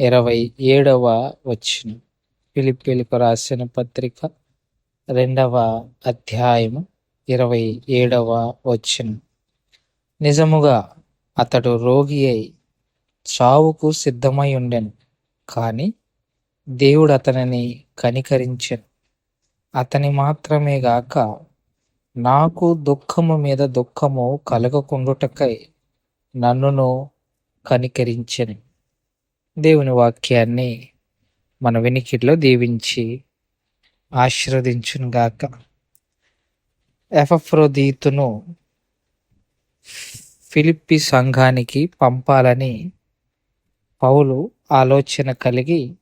ఇరవై ఏడవ వచ్చిన ఫిలిప్పీలకు రాసిన పత్రిక రెండవ అధ్యాయము ఇరవై ఏడవ వచ్చిన నిజముగా అతడు రోగి అయి చావుకు సిద్ధమై ఉండెను కానీ దేవుడు అతనిని కనికరించెను. అతని మాత్రమే గాక నాకు దుఃఖము మీద దుఃఖము కలగకుండుటకై నన్నును కనికరించెను. దేవుని వాక్యాన్ని మన వెనికిడిలో దీవించి ఆశీర్వదించునుగాక. ఎఫ్రోదీతును ఫిలిప్పి సంఘానికి పంపాలని పౌలు ఆలోచన కలిగి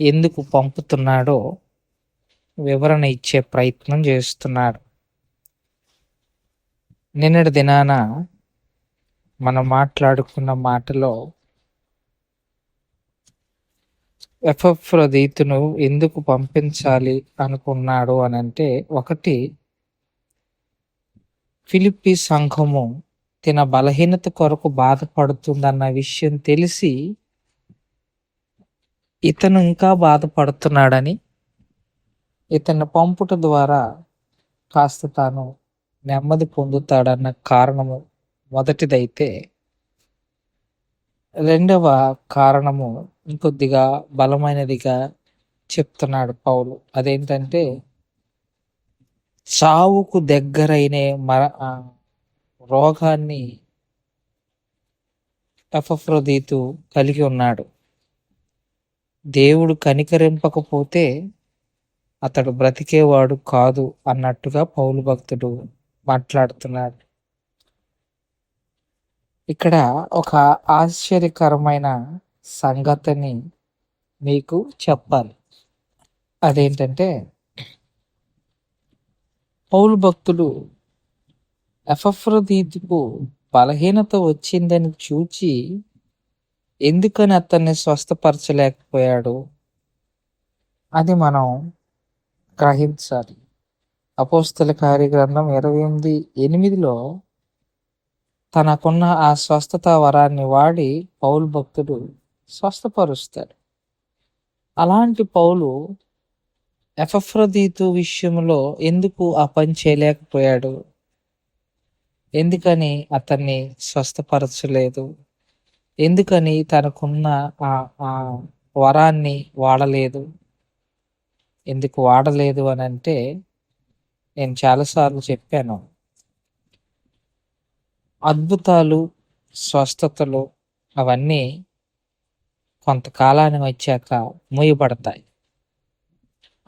ఎందుకు పంపుతున్నాడో వివరణ ఇచ్చే ప్రయత్నం చేస్తున్నాడు. నిన్నటి దినాన మనం మాట్లాడుకున్న మాటలో ఎఫ్రోదీతును ఎందుకు పంపించాలి అనుకున్నాడు అని అంటే ఒకటి ఫిలిప్పి సంఘము తన బలహీనత కొరకు బాధపడుతుందన్న విషయం తెలిసి ఇతను ఇంకా బాధపడుతున్నాడని ఇతను పంపుట ద్వారా కాస్త తాను నెమ్మది పొందుతాడన్న కారణము మొదటిదైతే. రెండవ కారణము ఇంకొద్దిగా బలమైనదిగా చెప్తున్నాడు పౌలు. అదేంటంటే చావుకు దగ్గరైన మర రోగాన్ని ఎఫ్రదీతు కలిగి ఉన్నాడు. దేవుడు కనికరింపకపోతే అతడు బ్రతికేవాడు కాదు అన్నట్టుగా పౌలు భక్తుడు మాట్లాడుతున్నాడు. ఇక్కడ ఒక ఆశ్చర్యకరమైన సంగతిని మీకు చెప్పాలి. అదేంటంటే పౌలు భక్తుడు ఎఫ్రదీతుకు బలహీనత వచ్చిందని చూచి ఎందుకని అతన్ని స్వస్థపరచలేకపోయాడు? అది మనం గ్రహించాలి. అపోస్తల కార్యగ్రంథం ఇరవై ఎనిమిది ఎనిమిదిలో తనకున్న ఆ స్వస్థత వరాన్ని వాడి పౌలు భక్తుడు స్వస్థపరుస్తాడు. అలాంటి పౌలు ఎఫ్రదీతు విషయంలో ఎందుకు ఆ పని చేయలేకపోయాడు? ఎందుకని అతన్ని స్వస్థపరచలేదు? ఎందుకని తనకున్న ఆ వరాన్ని వాడలేదు? ఎందుకు వాడలేదు అని అంటే నేను చాలాసార్లు చెప్పాను. అద్భుతాలు స్వస్థతలు అవన్నీ కొంతకాలాన్ని వచ్చాక మూయబడతాయి.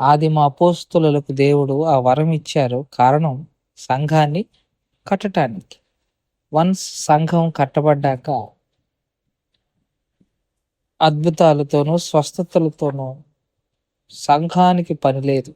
ఆదిమ మా అపోస్తులకు దేవుడు ఆ వరం ఇచ్చారు. కారణం సంఘాన్ని కట్టడానికి వన్స్ సంఘం కట్టబడ్డాక అద్భుతాలతోనూ స్వస్థతలతోనూ సంఘానికి పని లేదు.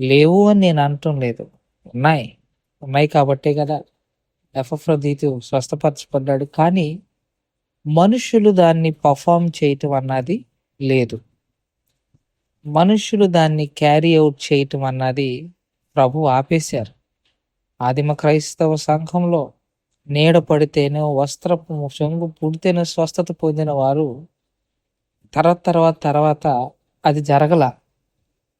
లేవు అని నేను అనటం లేదు. ఉన్నాయి. ఉన్నాయి కాబట్టే కదా. ఎఫ్రదీతు స్వస్థపరచబడ్డాడు. కానీ మనుషులు దాన్ని పర్ఫామ్ చేయటం అన్నది లేదు. మనుషులు దాన్ని క్యారీ అవుట్ చేయటం అన్నది ప్రభు ఆపేశారు. ఆదిమ క్రైస్తవ సంఘంలో నీడ పడితేనే వస్త్రపు చెంగు పుడితేనే స్వస్థత పొందిన వారు తర్వాత తర్వాత తర్వాత అది జరగల.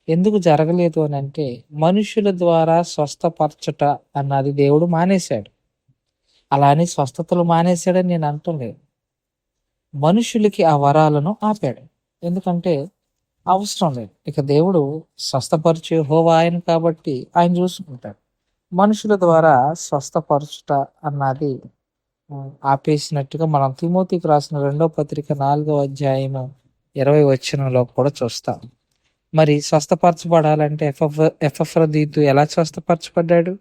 ఎందుకు జరగలేదు అని అంటే మనుషుల ద్వారా స్వస్థపరచట అన్నది దేవుడు మానేశాడు. అలా అని స్వస్థతలు మానేశాడని నేను అంటలేదు. మనుషులకి ఆ వరాలను ఆపాడు. ఎందుకంటే అవసరం లేదు. ఇక దేవుడు స్వస్థపరిచే హోవా ఆయన కాబట్టి ఆయన చూసుకుంటాడు. మనుషుల ద్వారా స్వస్థపరచుట అన్నది ఆపేసినట్టుగా మనం తిమోతికి రాసిన రెండో పత్రిక నాలుగో అధ్యాయము ఇరవై వచనంలో కూడా చూస్తాం. మరి స్వస్థపరచబడాలంటే ఎఫ్ఎఫ్ ఎఫ్ఎఫ్రదీతు ఎలా స్వస్థపరచబడ్డాడు?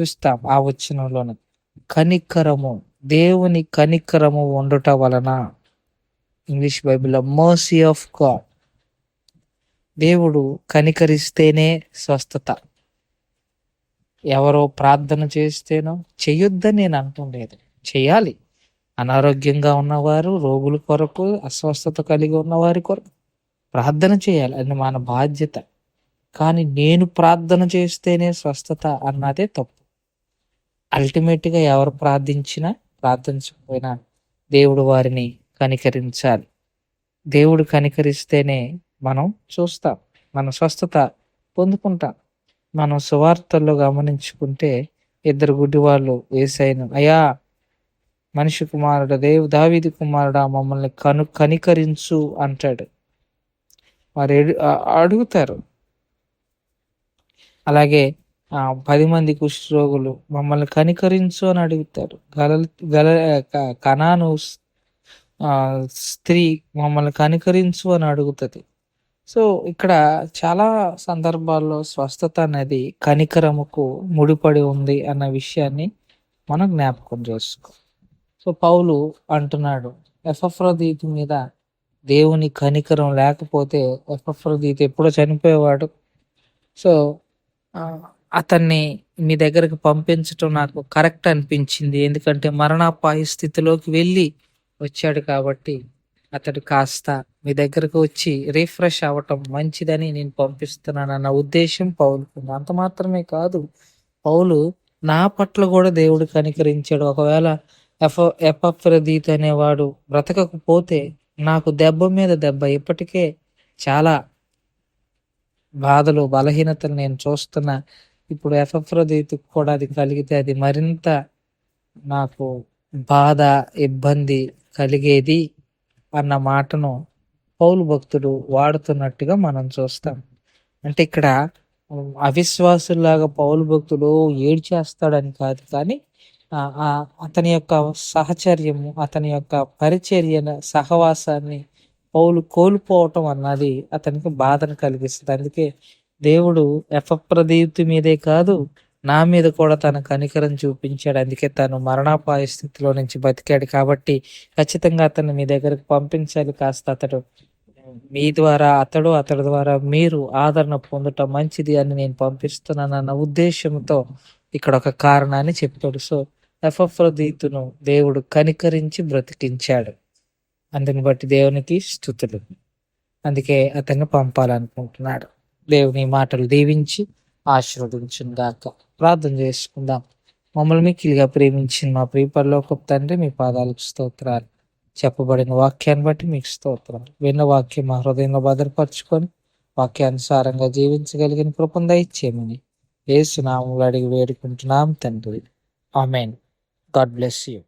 చూస్తాం ఆ వచనంలోనే కనికరము. దేవుని కనికరము ఉండట వలన ఇంగ్లీష్ బైబిల్లో మర్సీ ఆఫ్ గాడ్ దేవుడు కనికరిస్తేనే స్వస్థత. ఎవరో ప్రార్థన చేస్తేనో చెయ్యొద్దని నేను అంటుండేది. చేయాలి. అనారోగ్యంగా ఉన్నవారు రోగుల కొరకు అస్వస్థత కలిగి ఉన్నవారి కొరకు ప్రార్థన చేయాలి. అది మన బాధ్యత. కానీ నేను ప్రార్థన చేస్తేనే స్వస్థత అన్నదే తప్పు. అల్టిమేట్గా ఎవరు ప్రార్థించినా ప్రార్థించకపోయినా దేవుడు వారిని కనికరించాలి. దేవుడు కనికరిస్తేనే మనం చూస్తాం మన స్వస్థత పొందుకుంటాం. మనం సువార్తల్లో గమనించుకుంటే ఇద్దరు గుడ్డి వాళ్ళు వేసైన అయ్యా మనిషి కుమారుడు దేవు దావిది కుమారుడా మమ్మల్ని కను కనికరించు అంటాడు. వారు అడుగుతారు. అలాగే పది మంది కుష్ఠరోగులు మమ్మల్ని కనికరించు అని అడుగుతారు. గల గల కణాను స్త్రీ మమ్మల్ని కనికరించు అని అడుగుతుంది. సో ఇక్కడ చాలా సందర్భాల్లో స్వస్థత అనేది కనికరముకు ముడిపడి ఉంది అన్న విషయాన్ని మనం జ్ఞాపకం చేసుకో. సో పౌలు అంటున్నాడు ఎఫ్రదీతి మీద దేవుని కనికరం లేకపోతే ఎఫ్రదీతి ఎప్పుడో చనిపోయేవాడు. సో అతన్ని మీ దగ్గరకు పంపించటం నాకు కరెక్ట్ అనిపించింది. ఎందుకంటే మరణాపాయ స్థితిలోకి వెళ్ళి వచ్చాడు కాబట్టి అతడు కాస్త మీ దగ్గరకు వచ్చి రిఫ్రెష్ అవ్వటం మంచిదని నేను పంపిస్తున్నాను అన్న ఉద్దేశం పౌలుకుంది అంత మాత్రమే కాదు పౌలు నా పట్ల కూడా దేవుడు కనికరించాడు. ఒకవేళ ఎఫ ఎపఫ్రదీత్ అనేవాడు బ్రతకకపోతే నాకు దెబ్బ మీద దెబ్బ. ఇప్పటికే చాలా బాధలు బలహీనతలు నేను చూస్తున్నా ఇప్పుడు ఎఫ్రదీత్ కూడా అది కలిగితే అది మరింత నాకు బాధ ఇబ్బంది కలిగేది అన్న మాటను పౌలు భక్తుడు వాడుతున్నట్టుగా మనం చూస్తాం. అంటే ఇక్కడ అవిశ్వాసులాగా పౌలు భక్తుడు ఏడ్చేస్తాడని కాదు కానీ అతని యొక్క సహచర్యము అతని యొక్క పరిచర్య సహవాసాన్ని పౌలు కోల్పోవటం అన్నది అతనికి బాధను కలిగిస్తుంది. అందుకే దేవుడు ఎఫప్రదీప్తి మీదే కాదు నా మీద కూడా తన కనికరం చూపించాడు. అందుకే తను మరణాపాయ స్థితిలో నుంచి బతికాడు కాబట్టి ఖచ్చితంగా అతన్ని మీ దగ్గరకు పంపించాలి. కాస్త అతడు మీ ద్వారా అతడు అతడి ద్వారా మీరు ఆదరణ పొందటం మంచిది అని నేను పంపిస్తున్నానన్న ఉద్దేశంతో ఇక్కడ ఒక కారణాన్ని చెప్పాడు సో ఎఫ్రదీతును దేవుడు కనికరించి బ్రతికించాడు. అందుని బట్టి దేవునికి స్థుతులు. అందుకే అతన్ని పంపాలనుకుంటున్నాడు. దేవుని మాటలు దీవించి ఆశీర్వదించుగాక ప్రార్థన చేసుకుందాం. మమ్మల్ని మిక్కిలిగా ప్రేమించిన మా ప్రియపరలోక తండ్రి మీ పాదాలకు స్తోత్రాలు. చెప్పబడిన వాక్యాన్ని బట్టి మీకు స్తోత్రాలు. విన్న వాక్యం మా హృదయంలో భద్రపరచుకొని వాక్యానుసారంగా జీవించగలిగిన కృపం దయచేయమని ఏసునామములు అడిగి వేడుకుంటున్నాం తండ్రి. ఆమెన్. God bless you.